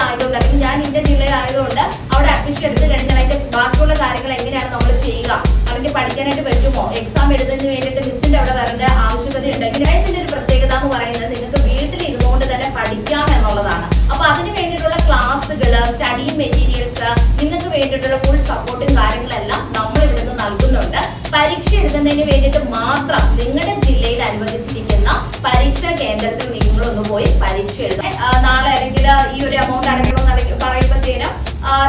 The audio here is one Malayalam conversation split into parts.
ജില്ലയിലായതുകൊണ്ട് അല്ലെങ്കിൽ ഞാൻ ഇന്ന ജില്ലയിലായതുകൊണ്ട് അവിടെ അഡ്മിഷൻ എടുത്ത് കഴിഞ്ഞാൽ അതിന്റെ ബാക്കിയുള്ള കാര്യങ്ങൾ എങ്ങനെയാണ് നമ്മൾ ചെയ്യുക? അല്ലെങ്കിൽ പഠിക്കാനായിട്ട് പറ്റുമോ? എക്സാം എഴുതുന്നതിന് വേണ്ടിയിട്ട് മിസ്സിന്റെ അവിടെ വരേണ്ട ആവശ്യകത ഉണ്ട്. എൻഐസിന്റെ ഒരു പ്രത്യേകത എന്ന് പറയുന്നത് നിങ്ങൾക്ക് വീട്ടിൽ ഇരുന്നുകൊണ്ട് തന്നെ പഠിക്കാം എന്നുള്ളതാണ്. അപ്പൊ അതിന് വേണ്ടിയിട്ടുള്ള ക്ലാസ്സുകൾ സ്റ്റഡി മെറ്റീരിയൽസ് നിങ്ങൾക്ക് വേണ്ടിയിട്ടുള്ള ഫുൾ സപ്പോർട്ടും കാര്യങ്ങളെല്ലാം നമ്മൾ ഇവിടെ നിന്ന് നൽകുന്നുണ്ട്. പരീക്ഷ എഴുതുന്നതിന് വേണ്ടിയിട്ട് മാത്രം നിങ്ങളുടെ ജില്ലയിൽ അനുവദിച്ചിരിക്കുന്ന പരീക്ഷാ കേന്ദ്രത്തിൽ നിങ്ങളൊന്ന് പോയി പരീക്ഷ എഴുതാം നാളെ അല്ലെങ്കിൽ ഈ ഒരു എമൗണ്ട് അടയ്ക്കണമെന്ന് പറയുമ്പോഴത്തേനും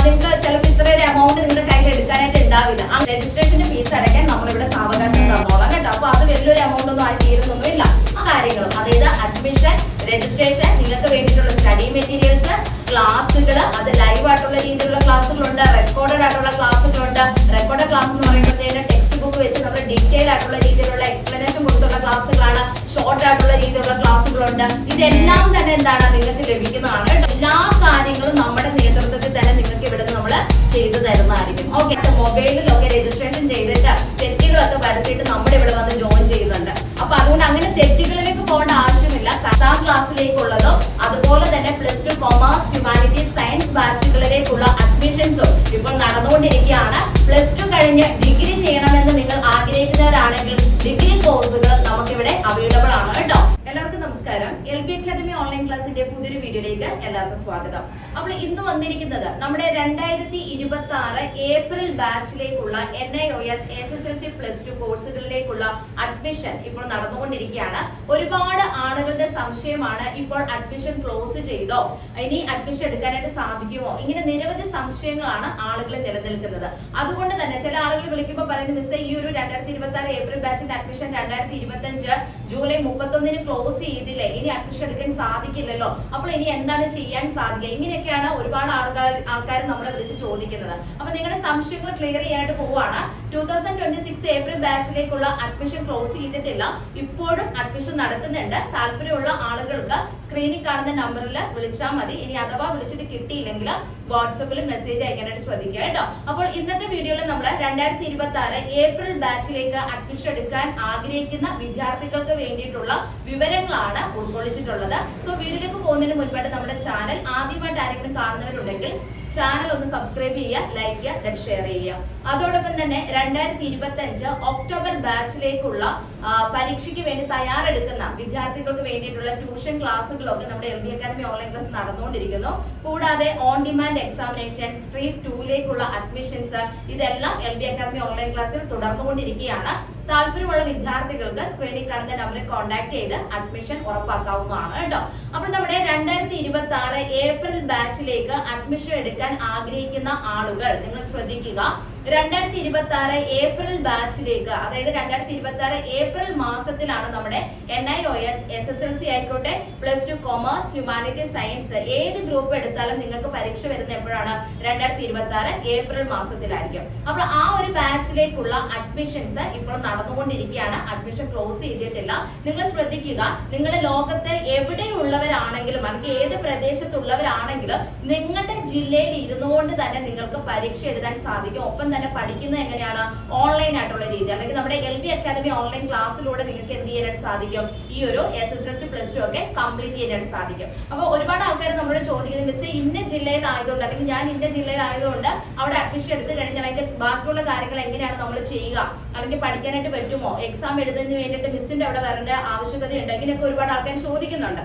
നിങ്ങൾക്ക് ചിലപ്പോൾ ഇത്രയൊരു എമൗണ്ട് നിങ്ങളുടെ കയ്യിൽ എടുക്കാനായിട്ട് ഉണ്ടാവില്ല. ആ രജിസ്ട്രേഷന്റെ ഫീസ് അടയ്ക്കാൻ നമ്മളിവിടെ സാവകാശം തന്നോളാം കേട്ടോ. അപ്പൊ അത് വലിയൊരു എമൗണ്ട് ഒന്നും ആയി തീരുന്നൊന്നുമില്ല. ആ കാര്യങ്ങളും അതായത് അഡ്മിഷൻ രജിസ്ട്രേഷൻ നിങ്ങൾക്ക് വേണ്ടിയിട്ടുള്ള സ്റ്റഡി മെറ്റീരിയൽസ് ക്ലാസ്സുകൾ അത് ലൈവ് ആയിട്ടുള്ള രീതിയിലുള്ള ക്ലാസ്സുകളുണ്ട് റെക്കോർഡഡ് ആയിട്ടുള്ള ക്ലാസ്സുകളുണ്ട്. റെക്കോർഡ് ക്ലാസ് എന്ന് പറയുമ്പോഴത്തേന് ടെക്സ്റ്റ് ബുക്ക് വെച്ച് നമ്മൾ ഡീറ്റെയിൽ ആയിട്ടുള്ള രീതിയിലുള്ള എക്സ്പ്ലനേഷൻ കൊടുത്തുള്ള ക്ലാസ്സുകളാണ്. ഷോർട്ട് ആയിട്ടുള്ള രീതിയിലുള്ള ക്ലാസ്സുകളുണ്ട് ഇതെല്ലാം തന്നെ എന്താണ് നിങ്ങൾക്ക് ലഭിക്കുന്നതാണ് എല്ലാ കാര്യങ്ങളും നമ്മുടെ നേതൃത്വത്തിൽ തന്നെ നിങ്ങൾക്ക് ഇവിടെ നമ്മൾ ചെയ്തു തരുന്നതായിരിക്കും. ഓക്കെ മൊബൈലിലൊക്കെ രജിസ്ട്രേഷൻ ചെയ്തിട്ട് തെറ്റുകളൊക്കെ വരുത്തിയിട്ട് നമ്മുടെ ഇവിടെ വന്ന് ജോയിൻ ചെയ്യുന്നുണ്ട്. അപ്പൊ അതുകൊണ്ട് അങ്ങനെ തെറ്റുകളിലേക്ക് പോകേണ്ട ആവശ്യമില്ല. പത്താം ക്ലാസ്സിലേക്കുള്ളതോ അതുപോലെ തന്നെ plus two commerce humanity science ബാച്ചുകളിലേക്കുള്ള അഡ്മിഷൻസും ഇപ്പോൾ നടന്നുകൊണ്ടിരിക്കുകയാണ്. പ്ലസ് ടു കഴിഞ്ഞ് ഡിഗ്രി ചെയ്യണമെന്ന് നിങ്ങൾ ആഗ്രഹിക്കുന്നവരാണെങ്കിൽ ഡിഗ്രി കോഴ്സുകൾ അക്കാദമി ഓൺലൈൻ ക്ലാസിന്റെ പുതിയൊരു വീഡിയോയിലേക്ക് എല്ലാവർക്കും സ്വാഗതം. അപ്പോൾ ഇന്ന് വന്നിരിക്കുന്നത് നമ്മുടെ രണ്ടായിരത്തി ഇരുപത്തി ആറ് April ബാച്ചിലേക്കുള്ള N I O S S S L C plus two കോഴ്സുകളിലേക്കുള്ള admission ഇപ്പോൾ നടന്നുകൊണ്ടിരിക്കുകയാണ്. ഒരുപാട് ആളുകളുടെ സംശയമാണ് ഇപ്പോൾ അഡ്മിഷൻ ക്ലോസ് ചെയ്തോ ഇനി അഡ്മിഷൻ എടുക്കാനായിട്ട് സാധിക്കുമോ? ഇങ്ങനെ നിരവധി സംശയങ്ങളാണ് ആളുകൾ നിലനിൽക്കുന്നത്. അതുകൊണ്ട് തന്നെ ചില ആളുകൾ വിളിക്കുമ്പോൾ പറയുന്നത് മിസ് ഈ ഒരു രണ്ടായിരത്തി ഇരുപത്തി ആറ് ഏപ്രിൽ ബാച്ചിന്റെ അഡ്മിഷൻ രണ്ടായിരത്തി ഇരുപത്തി അഞ്ച് ജൂലൈ മുപ്പത്തൊന്നിന് ക്ലോസ് ചെയ്തില്ലേ? ഇനി അഡ്മിഷൻ എടുക്കാൻ സാധിക്കില്ലല്ലോ. അപ്പോൾ ഇനി എന്താണ് ചെയ്യാൻ സാധിക്കുക? ഇങ്ങനെയൊക്കെയാണ് ഒരുപാട് ആൾക്കാർ ആൾക്കാർ നമ്മളെ വിളിച്ച് ചോദിക്കുന്നത്. അപ്പൊ നിങ്ങളുടെ സംശയങ്ങൾ ക്ലിയർ ചെയ്യാനായിട്ട് പോവാണ് two thousand twenty six April ബാച്ചിലേക്കുള്ള admission close ചെയ്തിട്ടില്ല. ഇപ്പോഴും അഡ്മിഷൻ നടക്കുന്നുണ്ട്. താല്പര്യമുള്ള ആളുകൾക്ക് സ്ക്രീനിൽ കാണുന്ന നമ്പറിൽ വിളിച്ചാൽ മതി. ഇനി അഥവാ വിളിച്ചിട്ട് കിട്ടിയില്ലെങ്കിൽ വാട്സപ്പിൽ മെസ്സേജ് അയക്കാനായിട്ട് ശ്രദ്ധിക്കുക കേട്ടോ. അപ്പോൾ ഇന്നത്തെ വീഡിയോയിൽ നമ്മൾ രണ്ടായിരത്തി ഇരുപത്തി ആറ് ഏപ്രിൽ ബാച്ചിലേക്ക് അഡ്മിഷൻ എടുക്കാൻ ആഗ്രഹിക്കുന്ന വിദ്യാർത്ഥികൾക്ക് വേണ്ടിയിട്ടുള്ള വിവരങ്ങളാണ് ഉൾക്കൊള്ളിച്ചിട്ടുള്ളത്. സോ വീഡിയോയിലേക്ക് പോകുന്നതിന് മുൻപായിട്ട് നമ്മുടെ ചാനൽ ആദ്യമായിട്ട് ആരെങ്കിലും കാണുന്നവരുണ്ടെങ്കിൽ ചാനൽ ഒന്ന് സബ്സ്ക്രൈബ് ചെയ്യുക ലൈക്ക് ചെയ്യുക ഷെയർ ചെയ്യുക. അതോടൊപ്പം തന്നെ രണ്ടായിരത്തി ഇരുപത്തി അഞ്ച് ഒക്ടോബർ ബാച്ചിലേക്കുള്ള പരീക്ഷയ്ക്ക് വേണ്ടി തയ്യാറെടുക്കുന്ന വിദ്യാർത്ഥികൾക്ക് വേണ്ടിയിട്ടുള്ള ട്യൂഷൻ ക്ലാസ്സുകളൊക്കെ നമ്മുടെ M B Academy online class നടന്നുകൊണ്ടിരിക്കുന്നു. കൂടാതെ ഓൺ ഡിമാൻഡ് എക്സാമിനേഷൻ സ്ട്രീം ടൂയിലേക്കുള്ള അഡ്മിഷൻസ് ഇതെല്ലാം എൽ ബി അക്കാദമി ഓൺലൈൻ ക്ലാസ്സിൽ തുടർന്നുകൊണ്ടിരിക്കുകയാണ്. താല്പര്യമുള്ള വിദ്യാർത്ഥികൾക്ക് സ്ക്രീനിൽ കാണുന്ന നമ്പറിൽ കോൺടാക്ട് ചെയ്ത് അഡ്മിഷൻ ഉറപ്പാക്കാവുന്നതാണ് കേട്ടോ. അപ്പൊ നമ്മുടെ രണ്ടായിരത്തി ഇരുപത്തി ആറ് ഏപ്രിൽ ബാച്ചിലേക്ക് അഡ്മിഷൻ എടുക്കാൻ ആഗ്രഹിക്കുന്ന ആളുകൾ നിങ്ങൾ ശ്രദ്ധിക്കുക. രണ്ടായിരത്തി ഇരുപത്തി ആറ് ഏപ്രിൽ ബാച്ചിലേക്ക് അതായത് രണ്ടായിരത്തി ഇരുപത്തി ആറ് ഏപ്രിൽ മാസത്തിലാണ് നമ്മുടെ N I O S S S L C ആയിക്കോട്ടെ plus two commerce humanity science ഏത് ഗ്രൂപ്പ് എടുത്താലും നിങ്ങൾക്ക് പരീക്ഷ വരുന്ന എപ്പോഴാണ്? രണ്ടായിരത്തി ഇരുപത്തി ആറ് ഏപ്രിൽ മാസത്തിലായിരിക്കും. അപ്പോൾ ആ ഒരു ബാച്ചിലേക്കുള്ള അഡ്മിഷൻസ് ഇപ്പോൾ നടന്നുകൊണ്ടിരിക്കുകയാണ്. അഡ്മിഷൻ ക്ലോസ് ചെയ്തിട്ടില്ല. നിങ്ങൾ ശ്രദ്ധിക്കുക നിങ്ങൾ ലോകത്തെ എവിടെയുള്ളവരാണെങ്കിലും അല്ലെങ്കിൽ ഏത് പ്രദേശത്തുള്ളവരാണെങ്കിലും നിങ്ങളുടെ ജില്ലയിൽ ഇരുന്നുകൊണ്ട് തന്നെ നിങ്ങൾക്ക് പരീക്ഷ എഴുതാൻ സാധിക്കും. ഒപ്പം തന്നെ പഠിക്കുന്നത് എങ്ങനെയാണ്? ഓൺലൈൻ ആയിട്ടുള്ള രീതി. അല്ലെങ്കിൽ നമ്മുടെ എൽ ബി അക്കാദമി ഓൺലൈൻ ക്ലാസ്സിലൂടെ നിങ്ങൾക്ക് എന്ത് ചെയ്യാനായിട്ട് സാധിക്കും? ഈ ഒരു S S L C plus two ഒക്കെ കംപ്ലീറ്റ് ചെയ്യാനായിട്ട് സാധിക്കും. അപ്പോൾ ഒരുപാട് ആൾക്കാർ നമ്മളോട് ചോദിക്കുന്നത് മിസ് ഇന്ന ജില്ലയിലായതുകൊണ്ട് അല്ലെങ്കിൽ ഞാൻ ഇന്ന ജില്ലയിലായതുകൊണ്ട് അവിടെ അഡ്മിഷൻ എടുത്ത് കഴിഞ്ഞാൽ അതിന്റെ ബാക്കിയുള്ള കാര്യങ്ങൾ എങ്ങനെയാണ് നമ്മൾ ചെയ്യുക? അല്ലെങ്കിൽ പഠിക്കാനായിട്ട് പറ്റുമോ? എക്സാം എഴുതുന്നതിന് വേണ്ടിയിട്ട് മിസ്സിന്റെ അവിടെ വരേണ്ട ആവശ്യകതയുണ്ട് ഇങ്ങനെയൊക്കെ ഒരുപാട് ആൾക്കാർ ചോദിക്കുന്നുണ്ട്.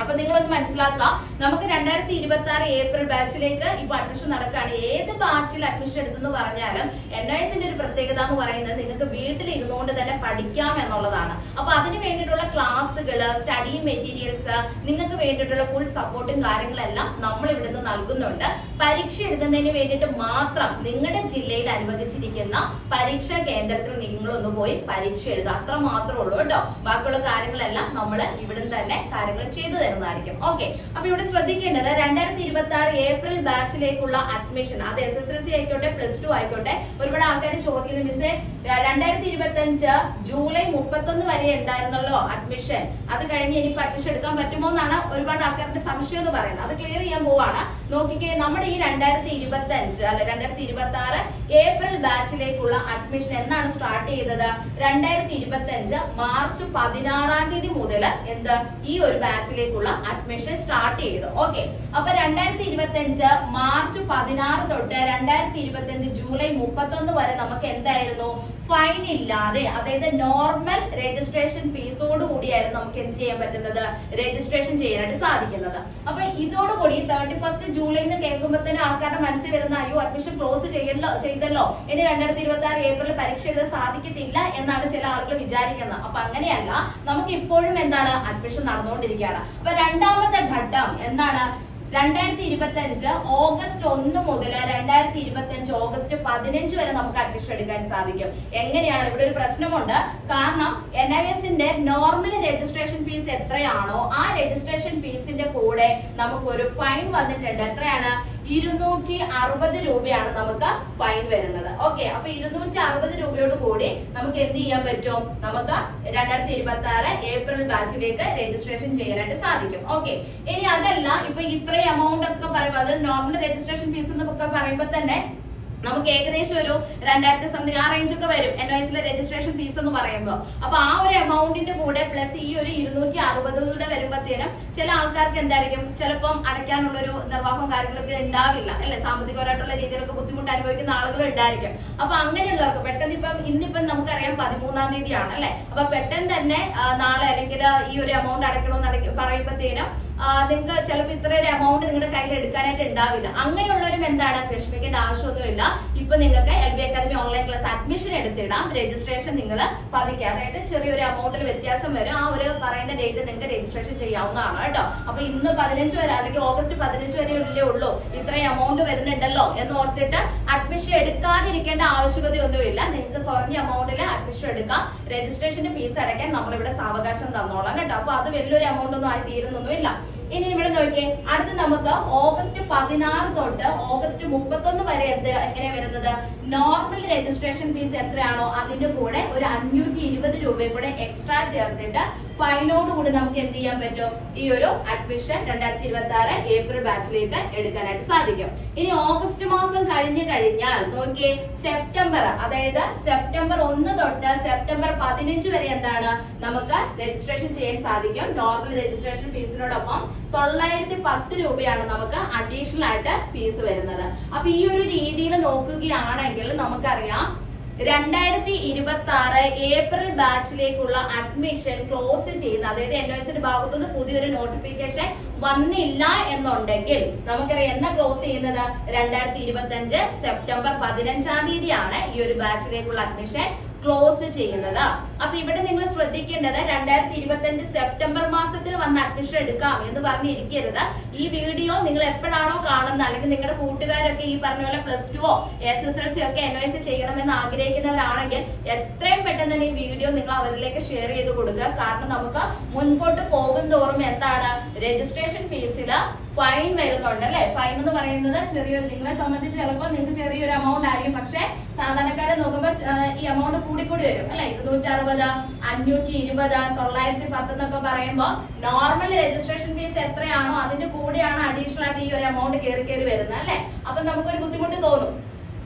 അപ്പൊ നിങ്ങളൊന്ന് മനസ്സിലാക്കുക നമുക്ക് രണ്ടായിരത്തി ഇരുപത്തി ആറ് ഏപ്രിൽ ബാച്ചിലേക്ക് ഇപ്പൊ അഡ്മിഷൻ നടക്കുകയാണ് ഏത് ബാച്ചിൽ അഡ്മിഷൻ എടുത്തെന്ന് പറഞ്ഞാലും എൻ എസിന്റെ ഒരു പ്രത്യേകത എന്ന് പറയുന്നത് നിങ്ങൾക്ക് വീട്ടിൽ ഇരുന്നുകൊണ്ട് തന്നെ പഠിക്കാം എന്നുള്ളതാണ്. അപ്പൊ അതിന് വേണ്ടിയിട്ടുള്ള ക്ലാസ്സുകൾ സ്റ്റഡി മെറ്റീരിയൽസ് നിങ്ങൾക്ക് വേണ്ടിയിട്ടുള്ള ഫുൾ സപ്പോർട്ടും കാര്യങ്ങളെല്ലാം നമ്മൾ ഇവിടുന്ന് നൽകുന്നുണ്ട്. പരീക്ഷ എഴുതുന്നതിന് വേണ്ടിയിട്ട് മാത്രം നിങ്ങളുടെ ജില്ലയിൽ അനുവദിച്ചിരിക്കുന്ന പരീക്ഷാ കേന്ദ്രത്തിൽ നിങ്ങളൊന്ന് പോയി പരീക്ഷ എഴുതുക. അത്ര മാത്രമേ ഉള്ളൂ കേട്ടോ. ബാക്കിയുള്ള കാര്യങ്ങളെല്ലാം നമ്മൾ ഇവിടുന്ന് തന്നെ കാര്യങ്ങൾ ചെയ്തു തരുന്നതായിരിക്കും. ഓക്കെ അപ്പൊ ഇവിടെ ശ്രദ്ധിക്കേണ്ടത് രണ്ടായിരത്തി ഇരുപത്തി ആറ് ഏപ്രിൽ ബാച്ചിലേക്കുള്ള അഡ്മിഷൻ അത് എസ് എസ് എൽ സി ആയിക്കോട്ടെ പ്ലസ് ടു ആയിക്കോട്ടെ ഒരുപാട് ആൾക്കാർ ചോദിക്കുന്നത് മിസ്സേ രണ്ടായിരത്തി ഇരുപത്തി അഞ്ച് ജൂലൈ മുപ്പത്തൊന്ന് വരെ ഉണ്ടായിരുന്നല്ലോ അഡ്മിഷൻ അത് കഴിഞ്ഞ് ഇനിയിപ്പോ അഡ്മിഷൻ എടുക്കാൻ പറ്റുമോ എന്നാണ് ഒരുപാട് ആൾക്കാരുടെ സംശയം എന്ന് പറയുന്നത്. അത് ക്ലിയർ ചെയ്യാൻ പോവാണ്. നോക്കിക്കേ നമ്മുടെ ഈ രണ്ടായിരത്തി ഇരുപത്തി അഞ്ച് അല്ലെ രണ്ടായിരത്തി ഇരുപത്തി ആറ് ഏപ്രിൽ ബാച്ചിലേക്കുള്ള അഡ്മിഷൻ എന്നാണ് സ്റ്റാർട്ട് ചെയ്തത്. രണ്ടായിരത്തി ഇരുപത്തി അഞ്ച് മാർച്ച് പതിനാറാം തീയതി മുതൽ എന്ത്? ഈ ഒരു ബാച്ചിലേക്കുള്ള അഡ്മിഷൻ സ്റ്റാർട്ട് ചെയ്തു. ഓക്കെ അപ്പൊ രണ്ടായിരത്തി ഇരുപത്തി അഞ്ച് മാർച്ച് പതിനാറ് തൊട്ട് രണ്ടായിരത്തി ഇരുപത്തി അഞ്ച് ജൂലൈ മുപ്പത്തൊന്ന് വരെ നമുക്ക് എന്തായിരുന്നു? ഫൈൻ ഇല്ലാതെ അതായത് നോർമൽ രജിസ്ട്രേഷൻ ഫീസോട് കൂടിയായിരുന്നു നമുക്ക് എന്ത് ചെയ്യാൻ പറ്റുന്നത്? രജിസ്ട്രേഷൻ ചെയ്യാനായിട്ട് സാധിക്കുന്നത്. അപ്പൊ ഇതോടുകൂടി തേർട്ടി ഫസ്റ്റ് ജൂലൈ എന്ന് കേൾക്കുമ്പോൾ തന്നെ ആൾക്കാരുടെ മനസ്സിൽ വരുന്ന അയ്യോ അഡ്മിഷൻ ക്ലോസ് ചെയ്യല്ലോ ചെയ്തല്ലോ. ഇനി രണ്ടായിരത്തി ഇരുപത്തി ആറ് ഏപ്രിൽ പരീക്ഷ എഴുതാൻ സാധിക്കത്തില്ല എന്നാണ് ചില ആളുകൾ വിചാരിക്കുന്നത്. അപ്പൊ അങ്ങനെയല്ല നമുക്ക് ഇപ്പോഴും എന്താണ് അഡ്മിഷൻ നടന്നുകൊണ്ടിരിക്കുകയാണ്. അപ്പൊ രണ്ടാമത്തെ ഘട്ടം എന്താണ് രണ്ടായിരത്തി ഇരുപത്തി അഞ്ച് ഓഗസ്റ്റ് ഒന്ന് മുതൽ രണ്ടായിരത്തി ഇരുപത്തി അഞ്ച് ഓഗസ്റ്റ് പതിനഞ്ച് വരെ നമുക്ക് അഡ്മിഷൻ എടുക്കാൻ സാധിക്കും. എങ്ങനെയാണ്? ഇവിടെ ഒരു പ്രശ്നമുണ്ട്. കാരണം എൻ ഐ എസിന്റെ നോർമൽ രജിസ്ട്രേഷൻ ഫീസ് എത്രയാണോ ആ രജിസ്ട്രേഷൻ ഫീസിന്റെ കൂടെ നമുക്ക് ഒരു ഫൈൻ വന്നിട്ടുണ്ട്. എത്രയാണ്? ഇരുന്നൂറ്റി അറുപത് രൂപയാണ് നമുക്ക് ഫൈൻ വരുന്നത്. ഓക്കെ അപ്പൊ ഇരുന്നൂറ്റി അറുപത് രൂപയോട് കൂടി നമുക്ക് എന്ത് ചെയ്യാൻ പറ്റും? നമുക്ക് രണ്ടായിരത്തി ഇരുപത്തി ആറ് ഏപ്രിൽ ബാച്ചിലേക്ക് രജിസ്ട്രേഷൻ ചെയ്യാനായിട്ട് സാധിക്കും. ഓക്കെ ഇനി അതല്ല ഇപ്പൊ ഇത്രയും എമൗണ്ട് ഒക്കെ പറയുമ്പോൾ അത് നോർമൽ രജിസ്ട്രേഷൻ ഫീസ് എന്നൊക്കെ പറയുമ്പോൾ തന്നെ നമുക്ക് ഏകദേശം ഒരു രണ്ടായിരത്തി സംതിങ് ആ റേഞ്ച് ഒക്കെ വരും എൻ എസിലെ രജിസ്ട്രേഷൻ ഫീസ് എന്ന് പറയുമ്പോൾ അപ്പൊ ആ ഒരു എമൗണ്ടിന്റെ കൂടെ പ്ലസ് ഈ ഒരു ഇരുന്നൂറ്റി അറുപതൂടെ വരുമ്പോഴത്തേനും ചില ആൾക്കാർക്ക് എന്തായിരിക്കും? ചിലപ്പം അടയ്ക്കാനുള്ള ഒരു നിർവാഹം കാര്യങ്ങളൊക്കെ ഉണ്ടാവില്ല അല്ലെ? സാമ്പത്തികപരമായിട്ടുള്ള രീതിയിലൊക്കെ ബുദ്ധിമുട്ട് അനുഭവിക്കുന്ന ആളുകൾ ഉണ്ടായിരിക്കും. അപ്പൊ അങ്ങനെയുള്ളവർക്ക് പെട്ടെന്ന് ഇപ്പം ഇന്നിപ്പം നമുക്കറിയാം പതിമൂന്നാം തീയതിയാണ് അല്ലെ? അപ്പൊ പെട്ടെന്ന് തന്നെ നാളെ അല്ലെങ്കിൽ ഈ ഒരു എമൗണ്ട് അടയ്ക്കണമെന്ന് അടയ്ക്ക പറയുമ്പോഴത്തേനും നിങ്ങൾക്ക് ചിലപ്പോൾ ഇത്ര ഒരു എമൗണ്ട് നിങ്ങളുടെ കയ്യിൽ എടുക്കാനായിട്ട് ഉണ്ടാവില്ല അങ്ങനെയുള്ളവരും എന്താണ്? വിഷമിക്കേണ്ട ആവശ്യമൊന്നുമില്ല. ഇപ്പൊ നിങ്ങൾക്ക് L B Academy online class admission എടുത്തിടാം. Registration നിങ്ങൾ പതിക്കുക അതായത് ചെറിയൊരു എമൗണ്ടിൽ വ്യത്യാസം വരും. ആ ഒരു പറയുന്ന ഡേറ്റ് നിങ്ങൾക്ക് രജിസ്ട്രേഷൻ ചെയ്യാവുന്നതാണ് കേട്ടോ. അപ്പൊ ഇന്ന് പതിനഞ്ച് വരെ അല്ലെങ്കിൽ ഓഗസ്റ്റ് പതിനഞ്ച് വരെ ഉള്ളേ ഉള്ളൂ. ഇത്രയും എമൗണ്ട് വരുന്നുണ്ടല്ലോ എന്ന് ഓർത്തിട്ട് അഡ്മിഷൻ എടുക്കാതിരിക്കേണ്ട ആവശ്യകതയൊന്നുമില്ല. നിങ്ങൾക്ക് കുറഞ്ഞ എമൗണ്ടിൽ അഡ്മിഷൻ എടുക്കാം. രജിസ്ട്രേഷന്റെ ഫീസ് അടയ്ക്കാൻ നമ്മളിവിടെ സാവകാശം തന്നോളാം കേട്ടോ. അപ്പൊ അത് വലിയൊരു എമൗണ്ട് ഒന്നും ആയി തീരുന്നൊന്നുമില്ല. ഇനി ഇവിടെ നോക്കിയേ. അടുത്ത് നമുക്ക് ഓഗസ്റ്റ് പതിനാറ് തൊട്ട് ഓഗസ്റ്റ് മുപ്പത്തൊന്ന് വരെ എന്ത് എങ്ങനെയാ വരുന്നത്? നോർമൽ രജിസ്ട്രേഷൻ ഫീസ് എത്രയാണോ അതിന്റെ കൂടെ ഒരു അഞ്ഞൂറ്റി ഇരുപത് രൂപയും കൂടെ എക്സ്ട്രാ ചേർത്തിട്ട് ഫൈനോട് കൂടി നമുക്ക് എന്ത് ചെയ്യാൻ പറ്റും? ഈ ഒരു അഡ്മിഷൻ രണ്ടായിരത്തി ഇരുപത്തി ആറ് ഏപ്രിൽ ബാച്ചിലേക്ക് എടുക്കാനായിട്ട് സാധിക്കും. ഇനി ഓഗസ്റ്റ് മാസം കഴിഞ്ഞു കഴിഞ്ഞാൽ നോക്കിയേ സെപ്റ്റംബർ അതായത് സെപ്റ്റംബർ ഒന്ന് തൊട്ട് സെപ്റ്റംബർ പതിനഞ്ച് വരെ എന്താണ് നമുക്ക് രജിസ്ട്രേഷൻ ചെയ്യാൻ സാധിക്കും. നോർമൽ രജിസ്ട്രേഷൻ ഫീസിനോടൊപ്പം തൊള്ളായിരത്തി പത്ത് രൂപയാണ് നമുക്ക് അഡീഷണൽ ആയിട്ട് ഫീസ് വരുന്നത്. അപ്പൊ ഈ ഒരു രീതിയിൽ നോക്കുകയാണെങ്കിൽ നമുക്കറിയാം രണ്ടായിരത്തി ഇരുപത്തി ആറ് ഏപ്രിൽ ബാച്ചിലേക്കുള്ള അഡ്മിഷൻ ക്ലോസ് ചെയ്യുന്ന. അതായത് എൻ എസിന്റെ ഭാഗത്തുനിന്ന് പുതിയൊരു നോട്ടിഫിക്കേഷൻ വന്നില്ല എന്നുണ്ടെങ്കിൽ നമുക്കറിയാം എന്നാ ക്ലോസ് ചെയ്യുന്നത്? രണ്ടായിരത്തി ഇരുപത്തി അഞ്ച് സെപ്റ്റംബർ പതിനഞ്ചാം തീയതിയാണ് ഈ ഒരു ബാച്ചിലേക്കുള്ള അഡ്മിഷൻ. ക്ലോസ് ചെയ്യുന്നത്. അപ്പൊ ഇവിടെ നിങ്ങൾ ശ്രദ്ധിക്കേണ്ടത് രണ്ടായിരത്തി ഇരുപത്തി അഞ്ച് സെപ്റ്റംബർ മാസത്തിൽ വന്ന് അഡ്മിഷൻ എടുക്കാം എന്ന് പറഞ്ഞിരിക്കരുത്. ഈ വീഡിയോ നിങ്ങൾ എപ്പോഴാണോ കാണുന്നത് അല്ലെങ്കിൽ നിങ്ങളുടെ കൂട്ടുകാരൊക്കെ ഈ പറഞ്ഞ പോലെ പ്ലസ് ടുവോ എസ് എസ് എൽ സി ഒക്കെ എൻ ചെയ്യണമെന്ന് ആഗ്രഹിക്കുന്നവരാണെങ്കിൽ എത്രയും പെട്ടെന്ന് തന്നെ ഈ വീഡിയോ നിങ്ങൾ അവരിലേക്ക് ഷെയർ ചെയ്ത് കൊടുക്കുക. കാരണം നമുക്ക് മുൻപോട്ട് പോകും തോറും എന്താണ് രജിസ്ട്രേഷൻ ഫീസിൽ ഫൈൻ വരുന്നുണ്ട് അല്ലെ? ഫൈൻ എന്ന് പറയുന്നത് ചെറിയൊരു നിങ്ങളെ സംബന്ധിച്ച് ചിലപ്പോൾ നിങ്ങൾക്ക് ചെറിയൊരു എമൗണ്ട് ആയിരിക്കും. പക്ഷെ സാധാരണക്കാരെ നോക്കുമ്പോൾ ഈ എമൗണ്ട് കൂടിക്കൂടി വരും അല്ലെ? ഇരുന്നൂറ്റി അറുപത് അഞ്ഞൂറ്റി ഇരുപത് തൊള്ളായിരത്തി പത്ത് എന്നൊക്കെ പറയുമ്പോൾ നോർമൽ രജിസ്ട്രേഷൻ ഫീസ് എത്രയാണോ അതിന്റെ കൂടെയാണ് അഡീഷണൽ ആയിട്ട് ഈ ഒരു എമൗണ്ട് കയറി കയറി വരുന്നത് അല്ലെ? അപ്പൊ നമുക്കൊരു ബുദ്ധിമുട്ട് തോന്നും.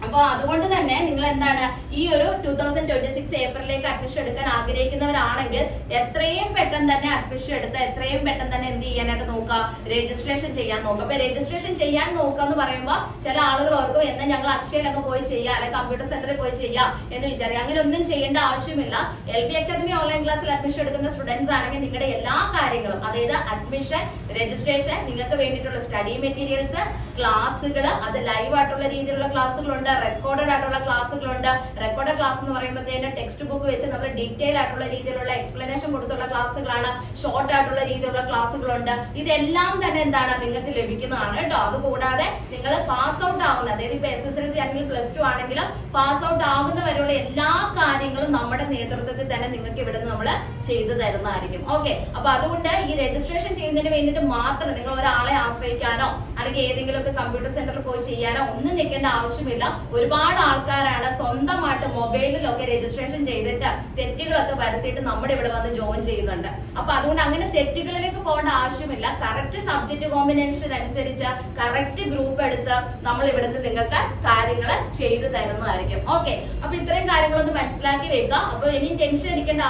അപ്പൊ അതുകൊണ്ട് തന്നെ നിങ്ങൾ എന്താണ് ഈ ഒരു ടൂ തൗസൻഡ് ട്വന്റി സിക്സ് ഏപ്രിലേക്ക് അഡ്മിഷൻ എടുക്കാൻ ആഗ്രഹിക്കുന്നവരാണെങ്കിൽ എത്രയും പെട്ടെന്ന് തന്നെ അഡ്മിഷൻ എടുത്ത് എത്രയും പെട്ടെന്ന് തന്നെ എന്ത് ചെയ്യാനായിട്ട് നോക്കുക രജിസ്ട്രേഷൻ ചെയ്യാൻ നോക്കുക. അപ്പൊ രജിസ്ട്രേഷൻ ചെയ്യാൻ നോക്കുക എന്ന് പറയുമ്പോൾ ചില ആളുകൾ ഓർക്കും എന്നാൽ ഞങ്ങൾ അക്ഷയയിലൊക്കെ പോയി ചെയ്യാം അല്ലെങ്കിൽ കമ്പ്യൂട്ടർ സെന്ററിൽ പോയി ചെയ്യാം എന്ന് വിചാരിക്കുക അങ്ങനെ ഒന്നും ചെയ്യേണ്ട ആവശ്യമില്ല. എൽ ബി അക്കാദമി ഓൺലൈൻ ക്ലാസ്സിൽ അഡ്മിഷൻ എടുക്കുന്ന സ്റ്റുഡൻസ് ആണെങ്കിൽ നിങ്ങളുടെ എല്ലാ കാര്യങ്ങളും അതായത് അഡ്മിഷൻ രജിസ്ട്രേഷൻ നിങ്ങൾക്ക് വേണ്ടിയിട്ടുള്ള സ്റ്റഡി മെറ്റീരിയൽസ് ക്ലാസ്സുകൾ അത് ലൈവ് ആയിട്ടുള്ള രീതിയിലുള്ള ക്ലാസ്സുകളുണ്ട് റെക്കോർഡഡ് ആയിട്ടുള്ള ക്ലാസ്സുകളുണ്ട്. റെക്കോർഡ് ക്ലാസ് എന്ന് പറയുമ്പോഴത്തേനും ടെക്സ്റ്റ് ബുക്ക് വെച്ച് നമ്മൾ ഡീറ്റെയിൽ ആയിട്ടുള്ള രീതിയിലുള്ള എക്സ്പ്ലനേഷൻ കൊടുത്തുള്ള ക്ലാസ്സുകളാണ്. ഷോർട്ട് ആയിട്ടുള്ള രീതിയിലുള്ള ക്ലാസ്സുകളുണ്ട്. ഇതെല്ലാം തന്നെ എന്താണ് നിങ്ങൾക്ക് ലഭിക്കുന്നതാണ് കേട്ടോ. അതുകൂടാതെ നിങ്ങൾ പാസ് ഔട്ട് ആവുന്ന അതായത് ഇപ്പൊ എസ് എസ് എൽ സി ആണെങ്കിൽ പ്ലസ് ടു ആണെങ്കിലും പാസ് ഔട്ട് ആകുന്നവരെയുള്ള എല്ലാ കാര്യങ്ങളും നമ്മുടെ നേതൃത്വത്തിൽ തന്നെ നിങ്ങൾക്ക് ഇവിടെ നമ്മൾ ചെയ്തു തരുന്നതായിരിക്കും. ഓക്കെ അപ്പൊ അതുകൊണ്ട് ഈ രജിസ്ട്രേഷൻ ചെയ്യുന്നതിന് വേണ്ടിയിട്ട് മാത്രം നിങ്ങൾ ഒരാളെ ആശ്രയിക്കാനോ അല്ലെങ്കിൽ ഏതെങ്കിലും ഒക്കെ കമ്പ്യൂട്ടർ സെന്ററിൽ പോയി ചെയ്യാനോ ഒന്നും നിൽക്കേണ്ട ആവശ്യമില്ല. ഒരുപാട് ആൾക്കാരാണ് സ്വന്തമായിട്ട് മൊബൈലിലൊക്കെ രജിസ്ട്രേഷൻ ചെയ്തിട്ട് തെറ്റുകളൊക്കെ വരുത്തിയിട്ട് നമ്മുടെ ഇവിടെ വന്ന് ജോയിൻ ചെയ്യുന്നുണ്ട്. അപ്പൊ അതുകൊണ്ട് അങ്ങനെ തെറ്റുകളിലേക്ക് പോകേണ്ട ആവശ്യമില്ല. കറക്റ്റ് സബ്ജക്ട് കോമ്പിനേഷൻ അനുസരിച്ച് കറക്റ്റ് ഗ്രൂപ്പ് എടുത്ത് നമ്മൾ ഇവിടുന്ന് നിങ്ങൾക്ക് കാര്യങ്ങൾ ചെയ്തു തരുന്നതായിരിക്കും. ഓക്കെ അപ്പൊ ഇത്രയും കാര്യങ്ങളൊന്ന് മനസ്സിലാക്കി വെക്കുക. അപ്പൊ ഇനി ടെൻഷൻ അടിക്കേണ്ട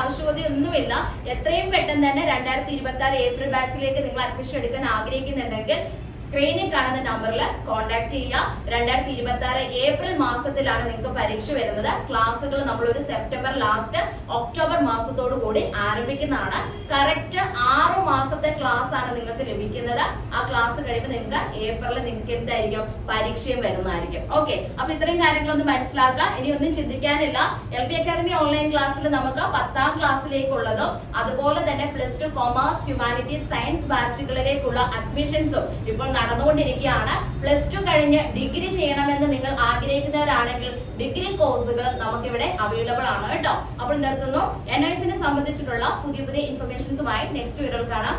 ആവശ്യകതയൊന്നുമില്ല എത്രയും പെട്ടെന്ന് തന്നെ രണ്ടായിരത്തി ഇരുപത്തി ആറ് ഏപ്രിൽ ബാച്ചിലേക്ക് നിങ്ങൾ അഡ്മിഷൻ എടുക്കാൻ ആഗ്രഹിക്കുന്നുണ്ടെങ്കിൽ സ്ക്രീനിൽ കാണുന്ന നമ്പറിൽ കോൺടാക്ട് ചെയ്യുക. രണ്ടായിരത്തി ഇരുപത്തി ആറ് ഏപ്രിൽ മാസത്തിലാണ് നിങ്ങൾക്ക് പരീക്ഷ വരുന്നത്. ക്ലാസ്സുകൾ നമ്മൾ ഒരു സെപ്റ്റംബർ ലാസ്റ്റ് ഒക്ടോബർ മാസത്തോടു കൂടി ആരംഭിക്കുന്നതാണ്. കറക്റ്റ് ആറു മാസത്തെ ക്ലാസ് ആണ് നിങ്ങൾക്ക് ലഭിക്കുന്നത്. ആ ക്ലാസ് കഴിയുമ്പോൾ നിങ്ങൾക്ക് ഏപ്രിലിൽ നിങ്ങൾക്ക് എന്തായിരിക്കും? പരീക്ഷയും വരുന്നതായിരിക്കും. ഓക്കെ അപ്പൊ ഇത്രയും കാര്യങ്ങളൊന്നും മനസ്സിലാക്കുക. ഇനി ഒന്നും ചിന്തിക്കാനില്ല. എൽ പി അക്കാദമി ഓൺലൈൻ ക്ലാസ്സിൽ നമുക്ക് പത്താം ക്ലാസ്സിലേക്കുള്ളതും അതുപോലെ തന്നെ plus two commerce humanities science ബാച്ചുകളിലേക്കുള്ള അഡ്മിഷൻസും ഇപ്പോൾ നടന്നുകൊണ്ടിരിക്കുകയാണ്. പ്ലസ് ടു കഴിഞ്ഞ് ഡിഗ്രി ചെയ്യണമെന്ന് നിങ്ങൾ ആഗ്രഹിക്കുന്നവരാണെങ്കിൽ ഡിഗ്രി കോഴ്സുകൾ നമുക്കിവിടെ അവൈലബിൾ ആണ് കേട്ടോ. അപ്പോൾ നിർത്തുന്നു എൻ ഐസിനെ സംബന്ധിച്ചിട്ടുള്ള പുതിയ പുതിയ ഇൻഫർമേഷൻസുമായി നെക്സ്റ്റ് വീഡിയോയിൽ കാണാം.